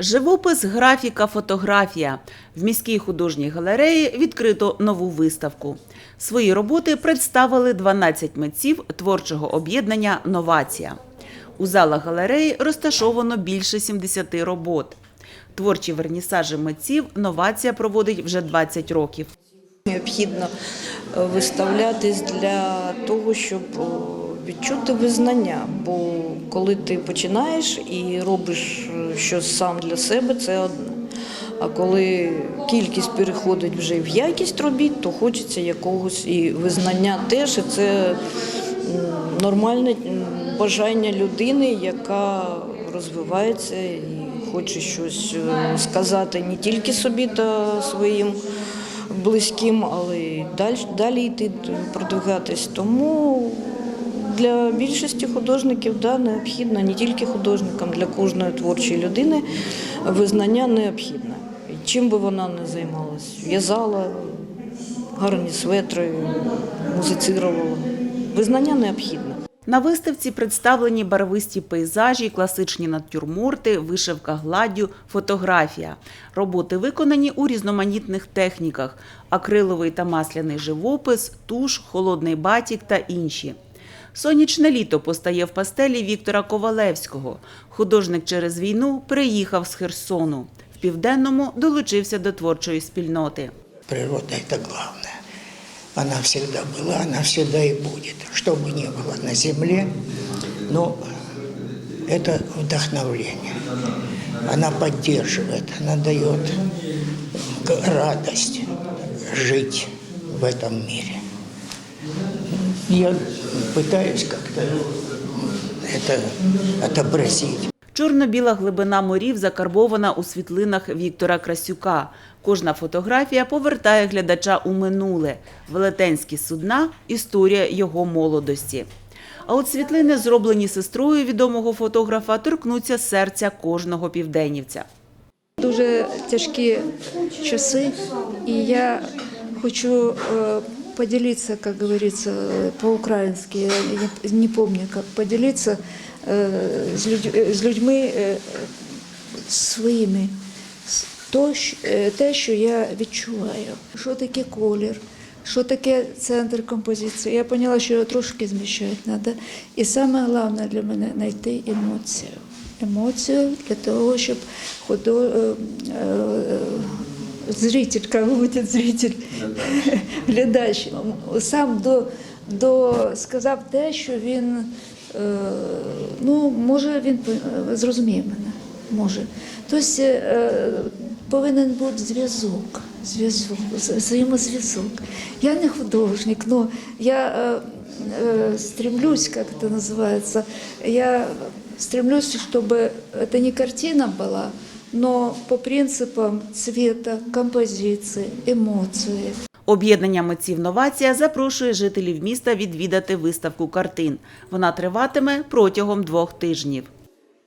Живопис, графіка, фотографія. В міській художній галереї відкрито нову виставку. Свої роботи представили 12 митців творчого об'єднання Новація. У залах галереї розташовано більше 70 робот. Творчі вернісажі митців Новація проводить вже 20 років. Необхідно е, виставлятись для того, щоб о, відчути визнання. Бо коли ти починаєш і робиш е, щось сам для себе, це одне. А коли кількість переходить вже в якість робіт, то хочеться якогось і визнання теж. І це нормальне бажання людини, яка розвивається і хоче щось е, сказати не тільки собі та своїм близьким, але й далі, далі йти продвигатись. Тому для більшості художників да, необхідно, не тільки художникам, для кожної творчої людини визнання необхідне. Чим би вона не займалась, в'язала гарні светри, музицировала. Визнання необхідне. На виставці представлені барвисті пейзажі, класичні натюрморти, вишивка гладдю, фотографія. Роботи виконані у різноманітних техніках: акриловий та масляний живопис, туш, холодний батік та інші. Сонячне літо постає в пастелі Віктора Ковалевського. Художник через війну приїхав з Херсону. В південному долучився до творчої спільноти. Природа – это главное. Она всегда была, она всегда и будет. Что бы ни было на земле, но это вдохновление. Она поддерживает, она дает радость жить в этом мире. Я пытаюсь как-то это отобразить. Чорно-біла глибина морів закарбована у світлинах Віктора Красюка. Кожна фотографія повертає глядача у минуле. Велетенські судна історія його молодості. А от світлини, зроблені сестрою відомого фотографа, торкнуться серця кожного південнівця. Дуже тяжкі часи, і я хочу е, поделиться, как говорится, э, по-украински, я не, не помню, как поделиться э, с, людь- э, з людьми е, своїми. С- То, щ- е, те, що я відчуваю, що таке колір, що таке центр композиції. Я поняла, що його трошки зміщати треба. І саме головне для мене знайти емоцію. Емоцію для того, щоб худо... е, е, зритель, кого буде зритель, глядач, сам до, до сказав те, що він, е, ну, може, він по- зрозуміє мене, може. Тобто е, повинен бути зв'язок, зв'язок, вза- взаємозв'язок. Я не художник, але я е, э, стремлюсь, как это называется, я стремлюсь, чтобы это не картина была, но по принципам цвета, композиции, эмоции. Об'єднання митців Новація запрошує жителів міста відвідати виставку картин. Вона триватиме протягом двох тижнів.